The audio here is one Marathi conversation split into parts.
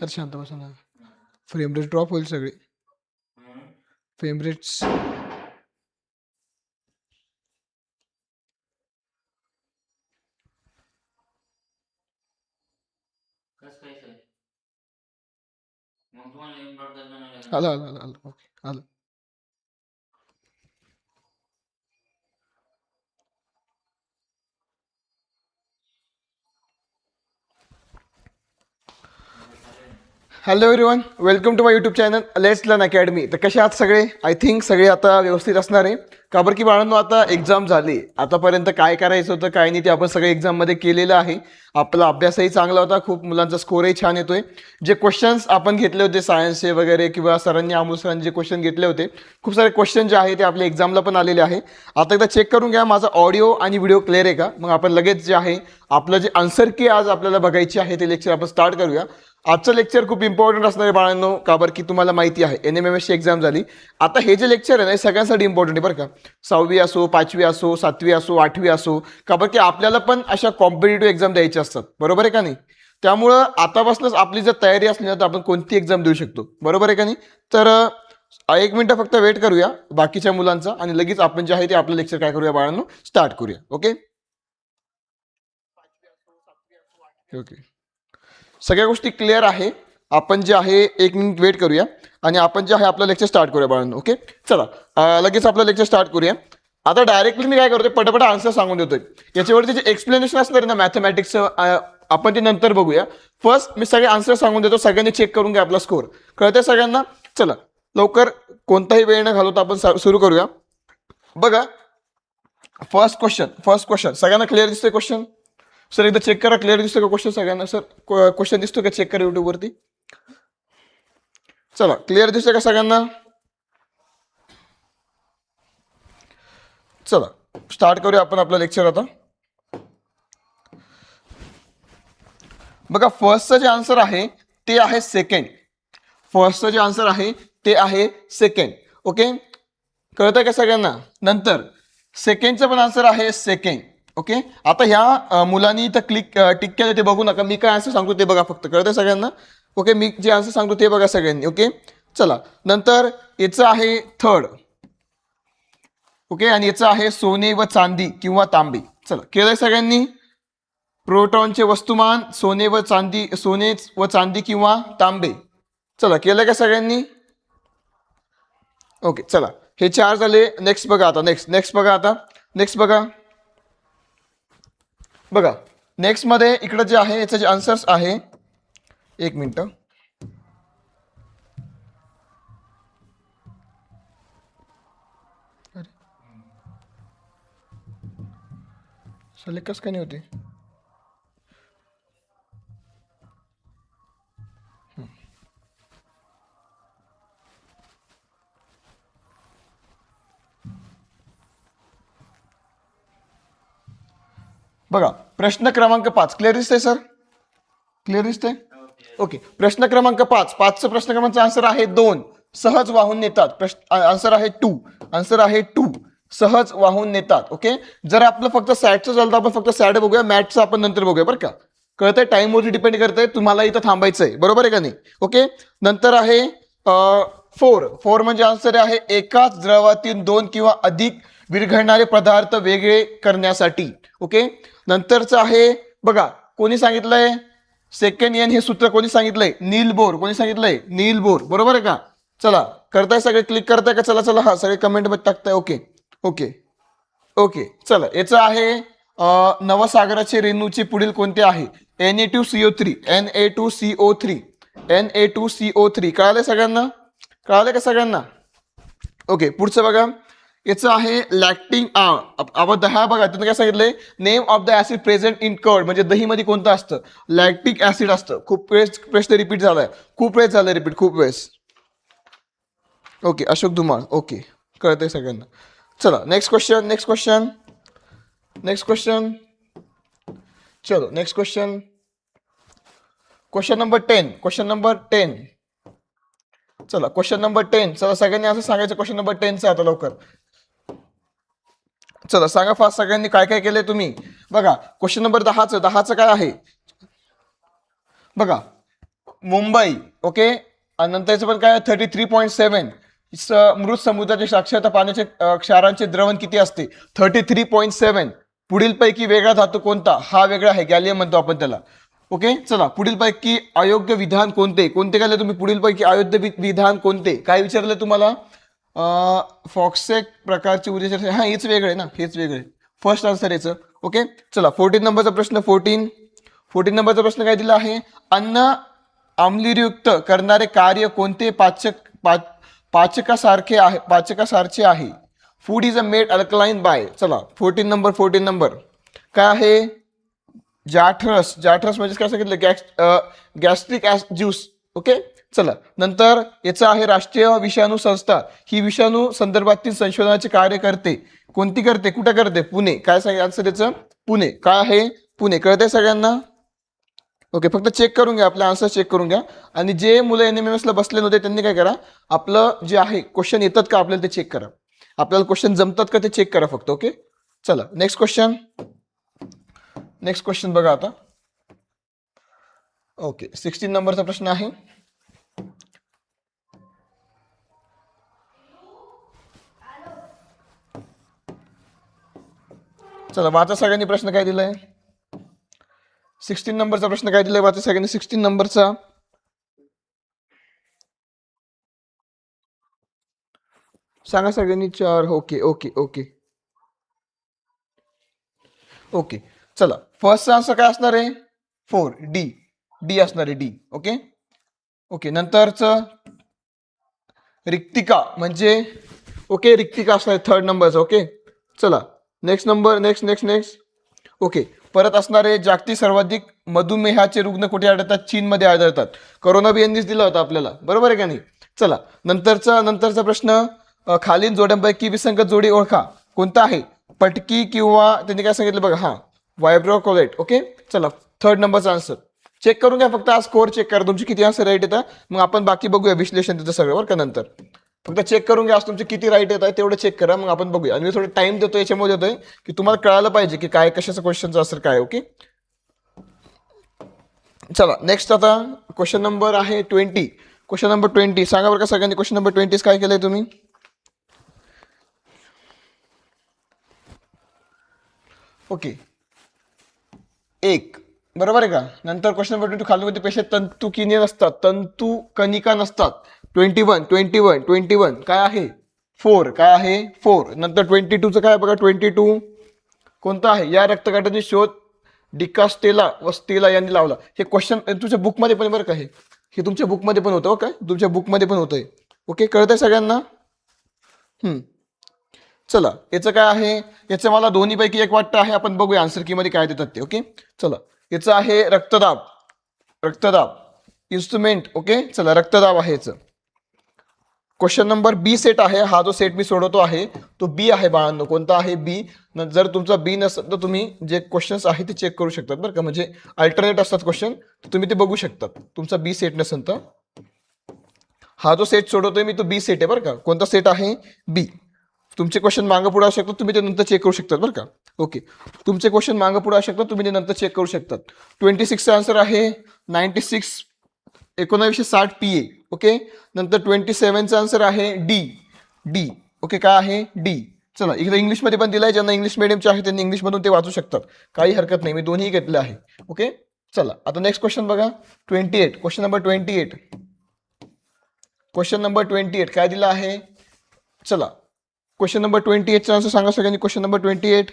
अरे शांत बसा ना। फ्रेम रेट ड्रॉप होईल सगळी. हम्म. फ्रेम रेट्स कसं काय सर? मग तुम्हाला इम्प्लॉट दरम्यान आलं का? आलं आलं आलं आलं. ओके आलं. Hello everyone welcome to my YouTube channel Let's Learn Academy तर कसे आहात सगळे? आय थिंक सगळे आता व्यवस्थित असणार आहे. का बरं की बाळांनो आता एक्झाम झाली. आतापर्यंत काय करायचं होतं काय नाही ते आपण सगळे एक्झाममध्ये केलेलं आहे. आपला अभ्यासही चांगला होता. खूप मुलांचा स्कोरही छान येतोय. जे क्वेश्चन्स आपण घेतले होते सायन्सचे वगैरे किंवा सरांनी अमोल सरांनी जे क्वेश्चन घेतले होते खूप सारे क्वेश्चन जे आहे ते आपल्या एक्झामला पण आलेले आहे. आता एकदा चेक करून घ्या माझा ऑडिओ आणि व्हिडिओ क्लिअर आहे का? मग आपण लगेच जे आहे आपलं जे आन्सर की आज आपल्याला बघायची आहे ते लेक्चर आपण स्टार्ट करूया. आजचं लेक्चर खूप इम्पॉर्टंट असणार आहे बाळांनो का बरं? की तुम्हाला माहिती आहे. एन एम एम एसची एक्झाम झाली. आता हे जे लेक्चर आहे ना हे सगळ्यांसाठी इम्पॉर्टंट आहे बरं का. सहावी असो पाचवी असो सातवी असो आठवी असो का बरं की आपल्याला पण अशा कॉम्पिटेटिव्ह एक्झाम द्यायच्या असतात. बरोबर आहे का नाही? त्यामुळं आतापासूनच आपली जर तयारी असली ना तर आपण कोणती एक्झाम देऊ शकतो? बरोबर आहे का नाही? तर एक मिनटं फक्त वेट करूया बाकीच्या मुलांचा आणि लगेच आपण जे आहे ते आपलं लेक्चर काय करूया बाळांनो? स्टार्ट करूया. ओके ओके सगळ्या गोष्टी क्लिअर आहे. आपण जे आहे एक मिनिट वेट करूया आणि आपण जे आहे आपलं लेक्चर स्टार्ट करूया बाळांनो ओके चला लगेच आपलं लेक्चर स्टार्ट करूया. आता डायरेक्टली मी काय करतोय पटापट आन्सर सांगून देतोय. याच्यावरती जे एक्सप्लेनेशन असणार ना मॅथमॅटिक्सचं आपण ते नंतर बघूया. फर्स्ट मी सगळे आन्सर सांगून देतो सगळ्यांनी चेक करून घ्या आपला स्कोर कळतंय सगळ्यांना? चला लवकर कोणताही वेळ न घालवता आपण सा- सुरू करूया. बघा फर्स्ट क्वेश्चन फर्स्ट क्वेश्चन सगळ्यांना क्लिअर दिसतोय क्वेश्चन सर एकदा चेक करा क्लिअर दिसतो का क्वेश्चन सगळ्यांना? सर क्वेश्चन दिसतो का चेक करा युट्यूबवरती चला क्लिअर दिसतोय का सगळ्यांना? चला स्टार्ट करूया आपण आपलं लेक्चर आता. बघा फर्स्टचं जे आन्सर आहे ते आहे सेकंड फर्स्टचं जे आन्सर आहे ते आहे सेकंड ओके कळतंय का सगळ्यांना? नंतर सेकंडचं पण आन्सर आहे सेकंड ओके आता ह्या मुलांनी इथं क्लिक टिक केलं ते बघू नका. मी काय आन्सर सांगतो ते बघा फक्त. कळतं सगळ्यांना? ओके मी जे आन्सर सांगतो ते बघा सगळ्यांनी. ओके चला. नंतर याचं आहे थर्ड ओके आणि याचं आहे सोने व चांदी किंवा तांबे. चला. केलंय सगळ्यांनी? प्रोटॉनचे वस्तुमान सोने व चांदी सोने व चांदी किंवा तांबे. चला. केलं का सगळ्यांनी? ओके चला. हे चार झाले. नेक्स्ट बघा आता. नेक्स्ट नेक्स्ट बघा आता. नेक्स्ट बघा. बघा नेक्स्टमध्ये इकडं जे आहे याचे जे आन्सर्स आहे एक मिनटं. सलेक्ट कसं काही नाही होते? बघा प्रश्न क्रमांक पाच. क्लिअर दिसते सर क्लिअर दिसते ओके प्रश्न क्रमांक पाच. पाचचं प्रश्न क्रमांकचा आन्सर आहे दोन. सहज वाहून नेतात. प्रश्न आन्सर आहे टू आन्सर आहे टू सहज वाहून नेतात. ओके जर आपलं फक्त सॅटचं झालं तर आपण फक्त सॅड बघूया. मॅटचं आपण नंतर बघूया बरं का? कळतंय? टाईमवरती डिपेंड करतंय. तुम्हाला इथं थांबायचं आहे बरोबर आहे का नाही? ओके नंतर आहे फोर फोर म्हणजे आन्सर आहे एकाच द्रवातील दोन किंवा अधिक विरघळणारे पदार्थ वेगळे करण्यासाठी. ओके नंतरचं आहे बघा कोणी सांगितलंय? सेकंड एन हे सूत्र कोणी सांगितलंय? Niels Bohr. कोणी सांगितलंय? Niels Bohr. बरोबर आहे का? चला करताय सगळे क्लिक करताय का? चला चला हा सगळे कमेंटमध्ये टाकताय. ओके ओके ओके चला याचं आहे नवसागराचे रेणूचे पुढील कोणते आहे? N A two CO three N A two CO three N A two CO three कळालंय सगळ्यांना? कळालंय का सगळ्यांना? ओके पुढचं बघा. याचं आहे लॅक्टिंग आपण दहा बघा त्यानं काय सांगितलंय? Name of the acid present in curd म्हणजे दहीमध्ये कोणतं असतं? लॅक्टिक ऍसिड असतं. खूप वेळेस प्रश्न रिपीट झालाय. खूप वेळेस झालाय रिपीट खूप वेळेस. ओके अशोक धुमाळ. ओके कळतंय सगळ्यांना. चला next question next question next question चलो next question question number ten question number ten चला क्वेश्चन नंबर टेन चला सगळ्यांनी असं सांगायचं क्वेश्चन नंबर टेनचं आता लवकर. चला सांगा फास्ट सगळ्यांनी काय काय केलंय तुम्ही? बघा क्वेश्चन नंबर दहाचं दहाचं काय आहे? बघा मुंबई ओके आणि नंतर याचं पण काय थर्टी थ्री पॉईंट सेवन मृत समुद्राचे साक्षरता पाण्याचे क्षारांचे द्रवण किती असते? थर्टी थ्री पॉईंट सेवन पुढील पैकी वेगळा धातू कोणता? हा वेगळा आहे गॅलियम म्हणतो आपण त्याला. ओके चला पुढील पैकी अयोग्य विधान कोणते? कोणते काय तुम्ही? पुढील पैकी अयोग्य वि- विधान कोणते? काय विचारलं तुम्हाला? फॉक्सेक प्रकारची ऊर्जा हा हेच वेगळे ना. हेच वेगळे फर्स्ट आन्सर याचं. ओके चला फोर्टीन नंबरचा प्रश्न फोर्टीन फोर्टीन नंबरचा प्रश्न काय दिला आहे? अन्न आम्लीरयुक्त करणारे कार्य कोणते? पाचक पाच पाचकासारखे आहे पाचकासारखे आहे. Food is a made alkaline by चला फोर्टीन नंबर फोर्टीन नंबर. काय आहे? जाठरस. जाठरस म्हणजे काय सांगितलं? Gas gastric as juice. Okay चला नंतर याचं आहे राष्ट्रीय विषाणू संस्था. ही विषाणू संदर्भातील संशोधनाचे कार्य करते. कोणती करते? कुठं करते? पुणे. काय सांग आन्सर याचं? पुणे. काय आहे? पुणे. कळते सगळ्यांना? ओके फक्त चेक करून घ्या. आपले आन्सर चेक करून घ्या. आणि जे मुलं एन एम एम एसला बसले नव्हते त्यांनी काय करा? आपलं जे आहे क्वेश्चन येतात का आपल्याला ते चेक करा. आपल्याला क्वेश्चन जमतात का ते चेक करा फक्त ओके चला नेक्स्ट क्वेश्चन नेक्स्ट क्वेश्चन बघा आता. ओके सिक्स्टीन नंबरचा प्रश्न आहे. चला वाचा सगळ्यांनी प्रश्न काय दिलाय? सिक्स्टीन नंबरचा प्रश्न काय दिलाय? वाचा सगळ्यांनी सिक्स्टीन नंबरचा सांगा सगळ्यांनी चार. Okay okay okay. ओके चला. फर्स्टचा आन्सर काय असणार आहे? फोर डी डी असणार आहे डी ओके? ओके नंतरचं? रिक्तिका म्हणजे? ओके रिक्तिका असणार आहे थर्ड नंबरचं ओके? चला. Next number next next next okay परत असणारे जागतिक सर्वाधिक मधुमेहाचे रुग्ण कुठे आढळतात? चीनमध्ये आढळतात. करोना बी यांनीच दिला होता आपल्याला. बरोबर आहे का नाही? चला नंतरचा नंतरचा प्रश्न खालील जोड्यांपैकी विसंगत जोडी ओळखा. कोणता आहे? पटकी किंवा त्यांनी काय सांगितलं बघा हां वायब्रोकोलेट. ओके चला थर्ड नंबरचा आन्सर चेक करून घ्या फक्त आज स्कोअर चेक करा. तुमची किती आन्सर राईट येतात मग आपण बाकी बघूया विश्लेषण त्याचं सगळं बरं का नंतर. फक्त चेक करून घ्या आज तुमचे किती राईट येत आहे तेवढं चेक करा मग आपण बघूया. आणि मी थोडं टाइम देतो याच्यामध्ये देतोय की तुम्हाला कळायला पाहिजे की काय कशाचं क्वेश्चनचं असेल काय ओके चला नेक्स्ट आता क्वेश्चन नंबर आहे ट्वेंटी क्वेश्चन नंबर ट्वेंटी सांगा बरं का सगळ्यांनी क्वेश्चन नंबर ट्वेंटीज काय केलंय तुम्ही? ओके एक. बरोबर आहे का? नंतर क्वेश्चन नंबर ट्वेंटी खाली मध्ये तंतू किने नसतात तंतू कनिका नसतात. Twenty one twenty one twenty one. काय आहे? फोर. काय आहे? फोर. नंतर ट्वेंटी टूचं काय बघा? Twenty two. कोणता आहे? या रक्तगाठाचे शोध डिकास्टेला व स्टेला यांनी लावला. हे क्वेश्चन तुमच्या बुकमध्ये पण आहे बरं का हे? तुमच्या बुकमध्ये पण होतं हो काय? तुमच्या बुकमध्ये पण होतंय. ओके कळतंय सगळ्यांना? चला याचं काय आहे? याचं मला दोन्हीपैकी एक वाटतं आहे. आपण बघूया आन्सर कीमध्ये काय देतात ते ओके चला याचं आहे रक्तदाब. रक्तदाब. इन्स्ट्रुमेंट ओके चला रक्तदाब आहे याचं. क्वेश्चन नंबर बी सेट आहे. हा जो सेट मी सोडवतो आहे तो बी आहे बाळांनो. कोणता आहे बी जर तुमचा बी नसेल तर तुम्ही जे क्वेश्चन्स आहे ते चेक करू शकतात बरं का? म्हणजे अल्टरनेट असतात क्वेश्चन तुम्ही ते बघू शकतात. तुमचा बी सेट नसेल तर. हा जो सेट सोडवतोय मी तो बी सेट आहे बरं का? कोणता सेट आहे? बी तुमचे क्वेश्चन मागं पुढे असू शकतात तुम्ही ते नंतर चेक करू शकतात बरं का? ओके तुमचे क्वेश्चन मागं पुढे असू शकतात तुम्ही ते नंतर चेक करू शकतात. ट्वेंटी सिक्सचा आन्सर आहे नाईन्टी सिक्स एकोणावीसशे साठ पी ए ओके? नंतर ट्वेंटी सेवनचा आन्सर आहे डी डी ओके काय आहे? डी चला इकडे इंग्लिशमध्ये पण दिलं आहे ज्यांना इंग्लिश मिडियमचे आहे त्यांनी इंग्लिशमधून ते वाचू शकतात. काही हरकत नाही मी दोन्ही घेतले आहे. ओके? चला आता नेक्स्ट क्वेश्चन बघा. Twenty eight question number twenty eight question number twenty eight काय दिलं आहे? चला क्वेश्चन नंबर ट्वेंटी एटचा आन्सर सांगा सगळ्यांनी. Question number twenty eight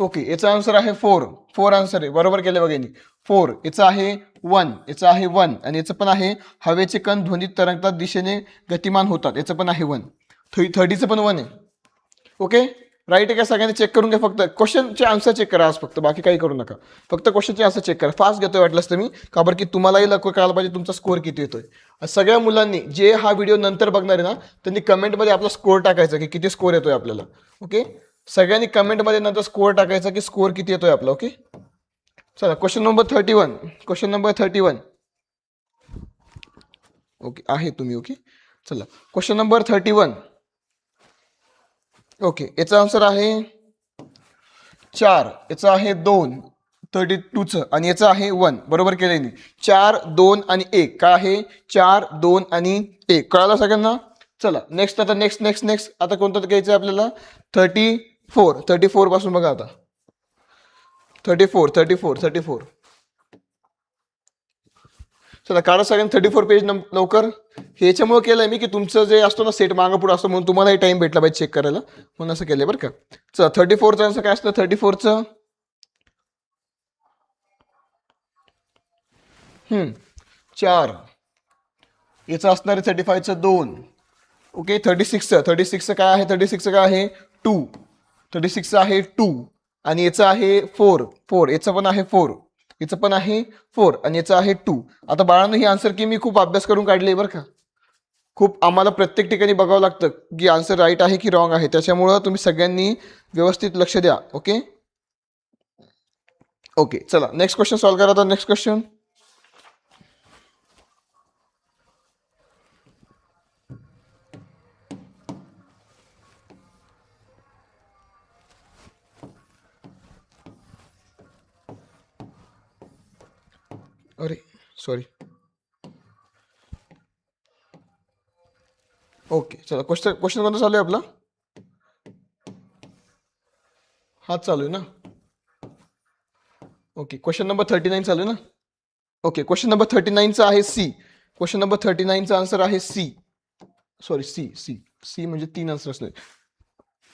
okay याचा आन्सर आहे फोर फोर आन्सर आहे. बरोबर केलं बघा यांनी. फोर याचं आहे वन याचं आहे वन आणि याचं पण आहे हवेचे कण ध्वनीत तरंगतात दिशेने गतिमान होतात. याचं पण आहे वन थर्टी थर्टीचं पण वन आहे. ओके राईट आहे का? सगळ्यांनी चेक करून घ्या फक्त. क्वेश्चनचे आन्सर चेक करा आज फक्त. बाकी काही करू नका. फक्त क्वेश्चनचे आन्सर चेक करा. फास्ट घेतोय वाटलंच तुम्ही. का बरं? की तुम्हालाही लवकर कळायला पाहिजे तुमचा स्कोअर किती येतोय? सगळ्या मुलांनी जे हा व्हिडिओ नंतर बघणार आहे ना त्यांनी कमेंटमध्ये आपला स्कोअर टाकायचा की किती स्कोअर येतोय आपल्याला. ओके सगळ्यांनी कमेंटमध्ये नंतर स्कोअर टाकायचा की स्कोअर किती येतोय आपला ओके चला question number thirty one question number thirty one okay आहे तुम्ही ओके चला question number thirty one okay याचा आन्सर आहे चार याचा आहे दोन थर्टी टूचं आणि याचं आहे वन बरोबर केलं नाही चार दोन आणि एक. काय आहे? चार दोन आणि एक. कळालं सगळ्यांना? चला नेक्स्ट आता नेक्स्ट नेक्स्ट नेक्स्ट आता कोणतं घ्यायचं आहे आपल्याला? थर्टी फोर थर्टी फोरपासून बघा आता. Thirty four thirty four thirty four चला काढा सगळ्यांनी थर्टी फोर पेज लवकर. ह्याच्यामुळे केलंय मी की तुमचं जे असतो ना सेट मागं पुढं असतं म्हणून तुम्हालाही टाइम भेटला पाहिजे चेक करायला. म्हणून असं केलंय बरं का. चला थर्टी फोरचं असं काय असतं? थर्टी फोरचं हम्म. चार. याचं असणार आहे थर्टी फायचं दोन. ओके थर्टी सिक्सचं थर्टी सिक्सचं काय आहे? थर्टी सिक्सचं काय आहे? टू थर्टी सिक्सचं आहे टू आणि याचं आहे फोर. फोर. याचं पण आहे फोर. याचं पण आहे फोर आणि याचं आहे टू. आता बाळांनो ही आन्सर की मी खूप अभ्यास करून काढले बरं का? खूप आम्हाला प्रत्येक ठिकाणी बघावं लागतं की आन्सर राईट आहे की रॉंग आहे. त्याच्यामुळं तुम्ही सगळ्यांनी व्यवस्थित लक्ष द्या ओके ओके चला. नेक्स्ट क्वेश्चन सॉल्व करा आता. नेक्स्ट क्वेश्चन अरे सॉरी ओके चला. क्वेश्चन क्वेश्चन कोणता चालू आहे आपला? हाच चालू आहे ना? Okay question number thirty nine चालू आहे ना? ओके क्वेश्चन नंबर थर्टी नाईनचा आहे सी क्वेश्चन नंबर थर्टी नाईनचा आन्सर आहे C sorry C C C म्हणजे तीन आन्सर असले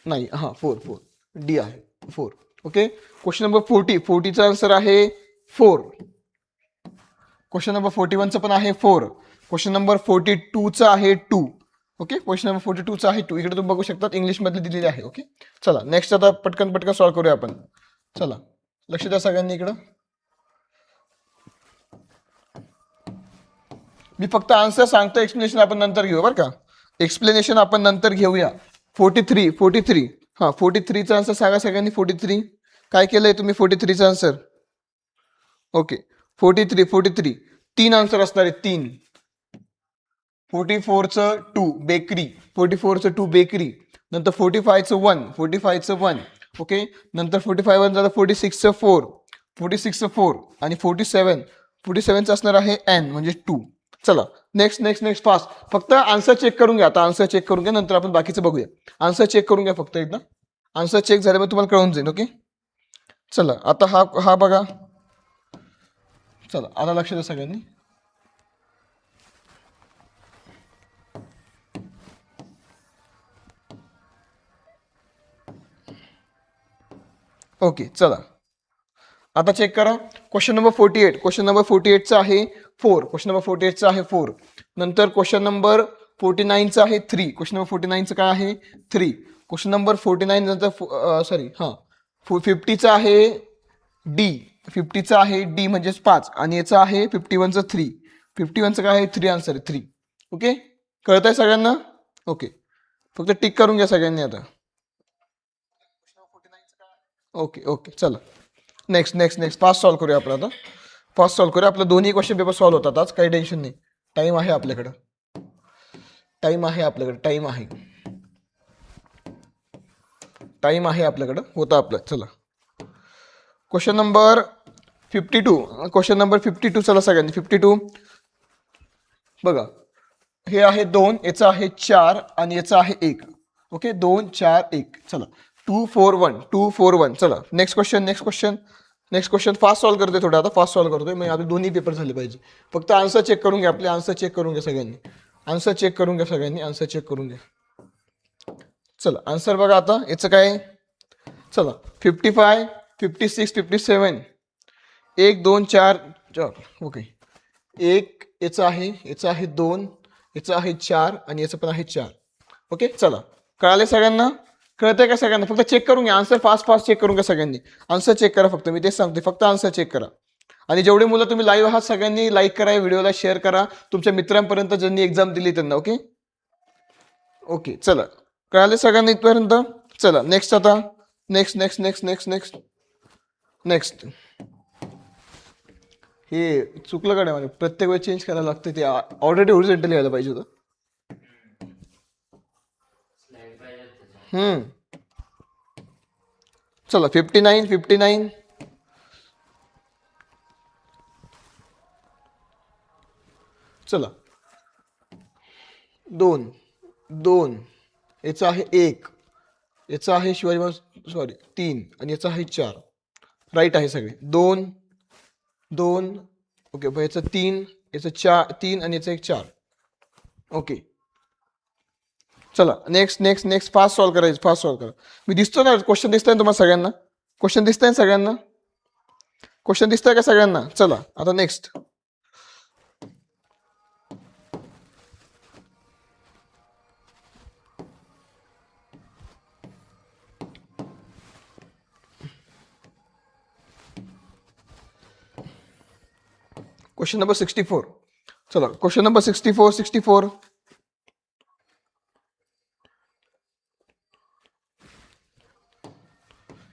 नाही हां फोर फोर डी आहे four okay question number forty फोर्टीचा answer आहे फोर क्वेश्चन नंबर फोर्टी वनचं पण आहे फोर क्वेश्चन नंबर फोर्टी टूचं आहे two okay question number forty टूचं आहे टू इकडे तुम्ही बघू शकतात इंग्लिशमध्ये दिलेली आहे. ओके चला नेक्स्ट आता पटकन पटकन सॉल्व करूया आपण. चला लक्ष द्या सगळ्यांनी इकडं. मी फक्त आन्सर सांगतो एक्सप्लेनेशन आपण नंतर घेऊ बरं का? एक्सप्लेनेशन आपण नंतर घेऊया. फोर्टी थ्री फोर्टी थ्री हां फोर्टी थ्रीचा आन्सर सांगा सगळ्यांनी. फोर्टी थ्री काय केलंय तुम्ही forty थ्रीचा answer okay forty three forty three तीन आन्सर असणार आहे तीन. फोर्टी फोरचं टू बेकरी फोर्टी फोरचं टू बेकरी नंतर फोर्टी फायचं वन फोर्टी फायचं वन ओके नंतर फोर्टी फाय वन झालं फोर्टी सिक्सचं फोर फोर्टी सिक्सचं फोर आणि फोर्टी सेवन फोर्टी सेवनचं असणार आहे एन म्हणजे टू चला नेक्स्ट नेक्स्ट नेक्स्ट फास्ट फक्त आन्सर चेक करून घ्या. आता आन्सर चेक करून घ्या नंतर आपण बाकीचं बघूया. आन्सर चेक करून घ्या फक्त एकदा. आन्सर चेक झाल्यामुळे तुम्हाला कळून जाईल ओके चला आता हा हा बघा. चला आता लक्ष द्या सगळ्यांनी. ओके चला. आता चेक करा. Question number forty eight question number forty एटचं आहे फोर क्वेश्चन नंबर फोर्टी एटचं आहे फोर नंतर क्वेश्चन नंबर फोर्टी नाईनचं आहे थ्री क्वेश्चन नंबर फोर्टी नाईनचं काय आहे? Three question number forty nine नंतर सॉरी हां. फो फिफ्टीचं आहे डी फिफ्टीचं आहे डी म्हणजेच पाच. आणि याचं आहे फिफ्टी वनचं थ्री फिफ्टी वनचं काय आहे? थ्री आन्सर आहे. थ्री ओके कळत आहे सगळ्यांना? ओके फक्त टिक करून घ्या सगळ्यांनी आता. ओके ओके चला. Next next next fast solve करूया आपण आता. फास्ट सॉल्व करूया. आपलं दोन्ही क्वेश्चन पेपर सॉल्व होतात आज. काही टेन्शन नाही. टाईम आहे आपल्याकडं. टाईम आहे आपल्याकडं. टाईम आहे. टाईम आहे आपल्याकडं. होता आपलं. चला. Question number fifty two question number fifty two चला सगळ्यांनी. फिफ्टी टू बघा. हे आहे दोन याचं आहे चार आणि याचं आहे एक. ओके दोन चार एक. चला. Two four one two four one चला. Next question next question next question fast solve करतोय थोडं. आता फास्ट सॉल्व करतोय. म्हणजे आपले दोन्ही पेपर झाले पाहिजे. फक्त आन्सर चेक करून घ्या आपले. आन्सर चेक करून घ्या सगळ्यांनी. आन्सर चेक करून घ्या सगळ्यांनी. आन्सर चेक करून घ्या. चला. आन्सर बघा आता. याचं काय? चला. Fifty five fifty six fifty seven एक दोन चार चार ओके एक याचं आहे याचं आहे दोन याचं आहे चार आणि याचं पण आहे चार. ओके चला. कळाले सगळ्यांना? कळतंय का सगळ्यांना? फक्त चेक करून घ्या. आन्सर फास्ट फास्ट चेक करून घ्या सगळ्यांनी. आन्सर चेक करा फक्त. मी तेच सांगते फक्त आन्सर चेक करा. आणि जेवढे मुलं तुम्ही लाईव्ह आहात सगळ्यांनी लाईक करा व्हिडिओला शेअर करा. तुमच्या मित्रांपर्यंत ज्यांनी एक्झाम दिली त्यांना ओके ओके चला. कळाले सगळ्यांना इथपर्यंत? चला नेक्स्ट आता. Next next next next next next हे चुकलं का नाही म्हणजे प्रत्येक वेळेस चेंज करायला लागतं ते ऑलरेडी ओरिजेंटली यायला पाहिजे होतं. हम्म. चला फिफ्टी नाईन फिफ्टी नाईन चला. दोन दोन. याचं आहे एक. याचं आहे शिवाजी महाराज सॉरी तीन. आणि याचा आहे चार. राईट आहे सगळे. दोन दोन. ओके याचं तीन याचं चार तीन आणि याचं एक चार. ओके चला next next next fast solve करायचं फास्ट सॉल्व करा. मी दिसतो ना क्वेश्चन दिसतंय ना तुम्हाला सगळ्यांना? क्वेश्चन दिसताय ना सगळ्यांना? क्वेश्चन दिसतंय का सगळ्यांना? चला आता next question number sixty four चला question number sixty four sixty four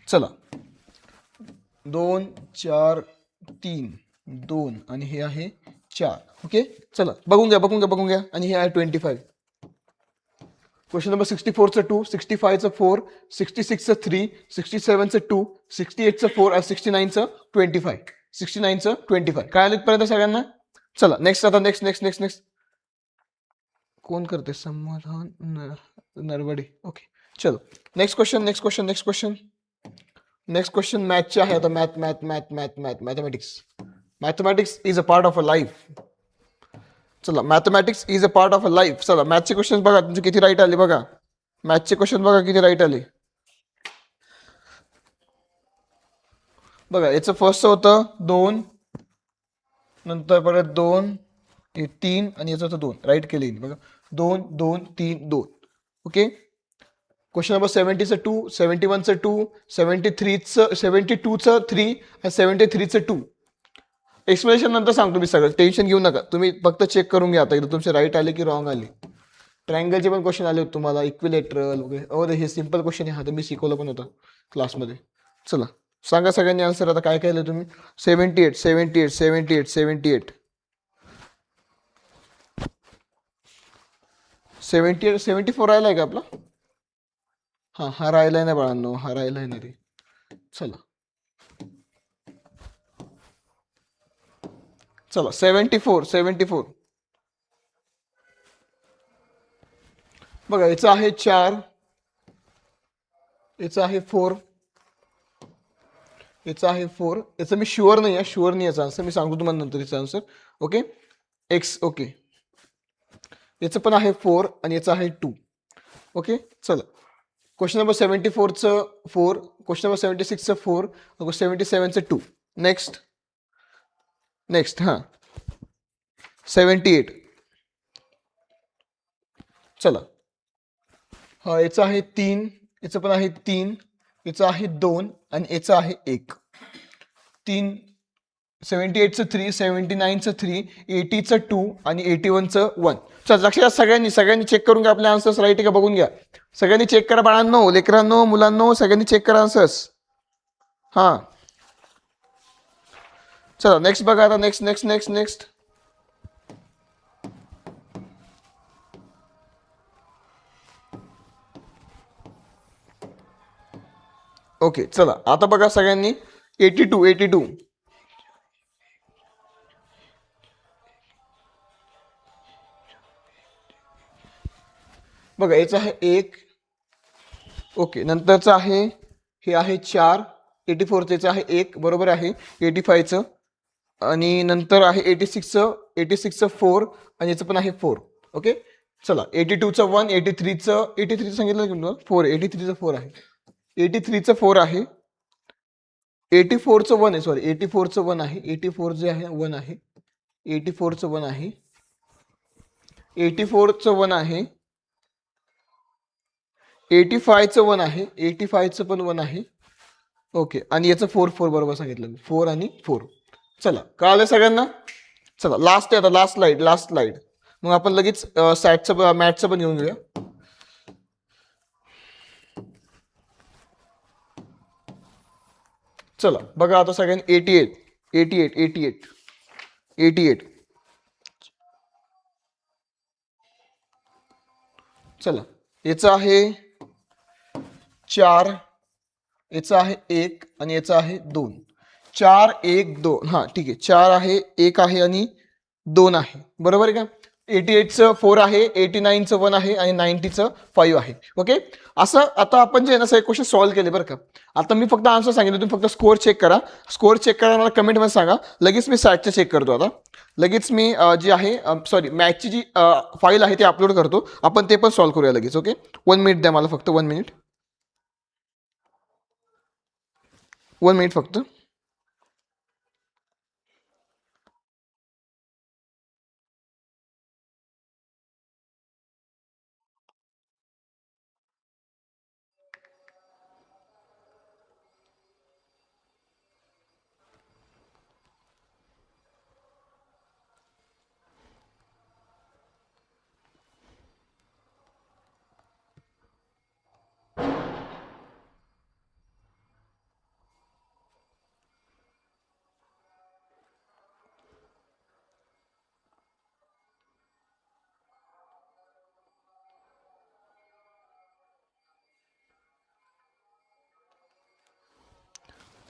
चला. दोन चार तीन. दोन आणि हे आहे चार. ओके? चला बघून घ्या बघून घ्या बघून घ्या. आणि हे आहे twenty five question number sixty फोरचं two sixty फायचं फोर सिक्स्टी सिक्सचं थ्री सिक्स्टी सेवनचं टू सिक्स्टी एटचं फोर आणि सिक्स्टी नाईनचं ट्वेंटी फाईव्ह सिक्स्टी नाईनचं ट्वेंटी फाय. काय आलं पर्यंत सगळ्यांना? चला नेक्स्ट आता नेक्स्ट नेक्स्ट नेक्स्ट नेक्स्ट कोण करते समाधान नरवडे. ओके चलो. Next question next question next question next question मॅथचे आहे आता math math math math math mathematics mathematics is a part of a life चला mathematics is a part of a life चला मॅथचे क्वेश्चन बघा. तुमचे किती राईट आले बघा. मॅथचे क्वेश्चन बघा किती राईट आले. बघा याचं फर्स्ट होतं दोन नंतर परत दोन हे तीन आणि याचं होतं दोन. राईट केले बघा. दोन दोन तीन दोन. ओके क्वेश्चन नंबर सेवन्टीचं टू सेवन्टी वनचं टू सेवन्टी थ्रीचं सेवन्टी टूचं थ्री आणि सेवन्टी थ्रीचं टू एक्सप्लेनेशन नंतर सांगतो मी सगळं. टेन्शन घेऊ नका. तुम्ही फक्त चेक करून घ्या आता. एकदा तुमचे राईट आले की रॉंग आले. ट्रायंगलचे पण क्वेश्चन आले होते तुम्हाला. इक्विलेटरल वगैरे. अरे हे सिंपल क्वेश्चन आहे. हा तर मी शिकवलं पण होतं क्लासमध्ये चला. सांगा सगळ्यांनी आन्सर आता काय केलं तुम्ही? Seventy eight seventy eight seventy eight seventy eight seventy eight seventy four राहिला आहे का आपला? हां हा आहे ना बाळांनो हा राहिला आहे ना रे. चला. चला सेवन्टी फोर सेवन्टी फोर बघा याचं आहे चार. याचं आहे फोर याचं आहे फोर. याचं मी शुअर नाही आहे. शुअर नाही याचा आन्सर मी सांगतो तुम्हाला नंतर याचा आन्सर ओके एक्स ओके याचं पण आहे फोर आणि याचं आहे टू ओके चला. क्वेश्चन नंबर सेवन्टी फोरचं फोर क्वेश्चन नंबर सेवन्टी सिक्सचं फोर सेवन्टी सेवनचं टू नेक्स्ट नेक्स्ट हां. सेवन्टी एट चला. हा याचं आहे तीन. याचं पण आहे तीन. याचं आहे दोन आणि याचं आहे एक. तीन सेवन्टी एटचं थ्री सेवन्टी नाईनचं थ्री एटीचं टू आणि एटी वनचं वन चल लक्षात सगळ्यांनी सगळ्यांनी चेक करून घ्या आपले आन्सर्स राईट आहे का बघून घ्या. सगळ्यांनी चेक करा बाळांनो लेकरांनो मुलांनो सगळ्यांनी चेक करा आन्सर्स हां. चला नेक्स्ट बघा आता next next next next okay चला. आता बघा सगळ्यांनी. Eighty two eighty two. बघा याचं आहे एक. ओके नंतरचं आहे हे आहे चार. एटी फोरचं याचं आहे एक. बरोबर आहे. एटी फायचं. आणि नंतर आहे एटी सिक्सचं. एटी सिक्सचं फोर. आणि याचं पण आहे फोर. ओके? चला एटी टूचं वन एटी थ्रीचं. एटी थ्रीचं सांगितलं की तुम्हाला? फोर. एटी थ्रीचं फोर आहे. एटी थ्रीचं फोर आहे. एटी फोरचं वन आहे सॉरी एटी फोरचं वन आहे. एटी फोर जे आहे वन आहे. एटी फोरचं वन आहे. एटी फोरचं वन आहे. एटी फायचं वन आहे. एटी फायचं पण वन आहे. ओके आणि याचं फोर फोर बरोबर सांगितलं मी. फोर आणि फोर चला. कळालं सगळ्यांना? चला. लास्ट आहे आता. लास्ट लाइट लास्ट लाइट मग आपण लगेच सॅटचं मॅटचं पण घेऊन घेऊया. चला बघा आता सगळ्यांनी eighty eight eighty eight eighty eight eighty eight चला याचं आहे चार याचं आहे एक आणि याचं आहे दोन. चार एक दोन. हां ठीक आहे. चार आहे एक आहे आणि दोन आहे. बरोबर आहे का? एटी एटचं फोर आहे एटी नाईनचं वन आहे आणि नाईन्टीचं फाईव्ह आहे. ओके? असं आता आपण जे आहे ना सर क्वेश्चन सॉल्व्ह केले बरं का. आता मी फक्त आन्सर सांगितलं तुम्ही फक्त स्कोअर चेक करा. स्कोअर चेक करा मला कमेंटमध्ये सांगा. लगेच मी सॅटचं चेक करतो आता. लगेच मी जी आहे सॉरी मॅथची जी फाईल आहे ती अपलोड करतो. आपण ते पण सॉल्व्ह करूया लगेच ओके? वन मिनिट द्या मला फक्त वन मिनिट वन मिनिट फक्त.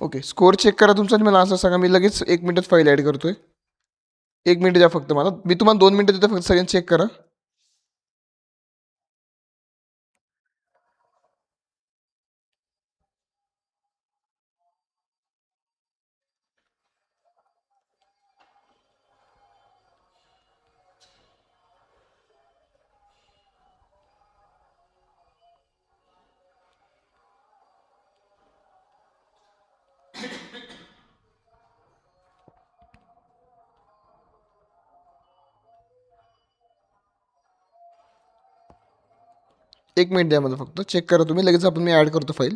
ओके स्कोअर चेक करा तुमचा आणि मला असं सांगा. मी लगेच एक मिनिटात फाईल ॲड करतो आहे एक मिनिट द्या फक्त मला. मी तुम्हाला दोन मिनिटं देतो फक्त सगळ्यांनी चेक करा. एक मिनिट द्या मला फक्त. चेक करा तुम्ही. लगेच आपण मी ॲड करतो फाईल